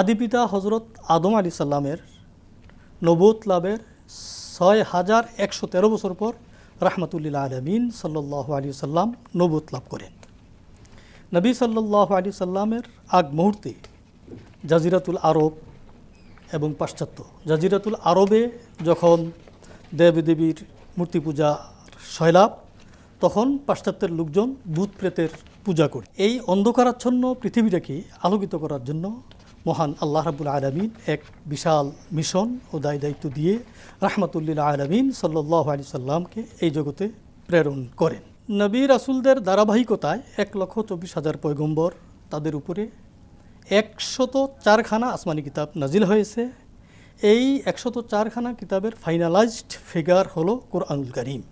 আদিপিতা হজরত আদম আলী সাল্লামের নবুত লাভের ছয় হাজার একশো তেরো বছর পর রাহমাতুল্লিল আলমিন সাল্লাহ আলী সাল্লাম নবুত লাভ করেন। নবী সাল্লাহ আলী সাল্লামের আগ মুহূর্তে জাজিরাতুল আরব এবং পাশ্চাত্য জাজিরাতুল আরবে যখন দেবদেবীর মূর্তি পূজা শৈলাভ তখন পাশ্চাত্যের লোকজন ভূত প্রেতের পূজা করে। এই অন্ধকারাচ্ছন্ন পৃথিবীটাকে আলোকিত করার জন্য মহান আল্লাহ রাবুল আলমিন এক বিশাল মিশন ও দায় দায়িত্ব দিয়ে রাহমাতুল্লিল আলমিন সাল্লাহ আলি সাল্লামকে এই জগতে প্রেরণ করেন। নবী রাসুলদের ধারাবাহিকতায় এক লক্ষ চব্বিশ হাজার পয়গম্বর, তাদের উপরে একশত চারখানা আসমানি কিতাব নাজিল হয়েছে। এই একশত চারখানা কিতাবের ফাইনালাইজড ফিগার হলো কোরআনুল করিম।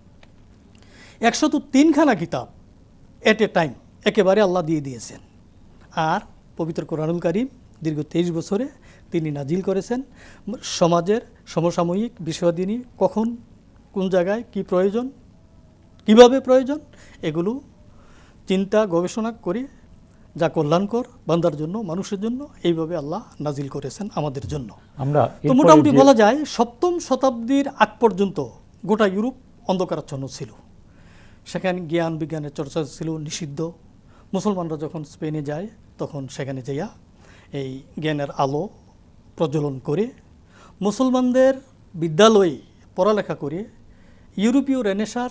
একশত তিনখানা কিতাব এট এ টাইম একেবারে আল্লাহ দিয়ে দিয়েছেন। আর পবিত্র কোরআনুল করিম দীর্ঘ তেইশ বছরে তিনি নাজিল করেছেন। সমাজের সমসাময়িক বিষয়াদি নিয়ে কখন কোন জায়গায় কি প্রয়োজন কীভাবে প্রয়োজন এগুলো চিন্তা গবেষণা করে যা কল্যাণকর বান্দার জন্য মানুষের জন্য এইভাবে আল্লাহ নাজিল করেছেন আমাদের জন্য। আমরা তো মোটামুটি বলা যায় সপ্তম শতাব্দীর আগ পর্যন্ত গোটা ইউরোপ অন্ধকারাচ্ছন্ন ছিল। সেখানে জ্ঞান বিজ্ঞানের চর্চা ছিল নিষিদ্ধ। মুসলমানরা যখন স্পেনে যায় তখন সেখানে যাইয়া এই জ্ঞানের আলো প্রজ্বলন করে, মুসলমানদের বিদ্যালয়ে পড়ালেখা করে, ইউরোপীয় রেনেসার,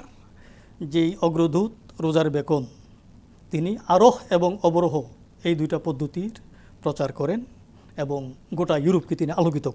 যেই অগ্রদূত রোজার বেকন, তিনি আরোহ এবং অবরোহ এই দুইটা পদ্ধতির প্রচার করেন এবং গোটা ইউরোপকে তিনি আলোকিত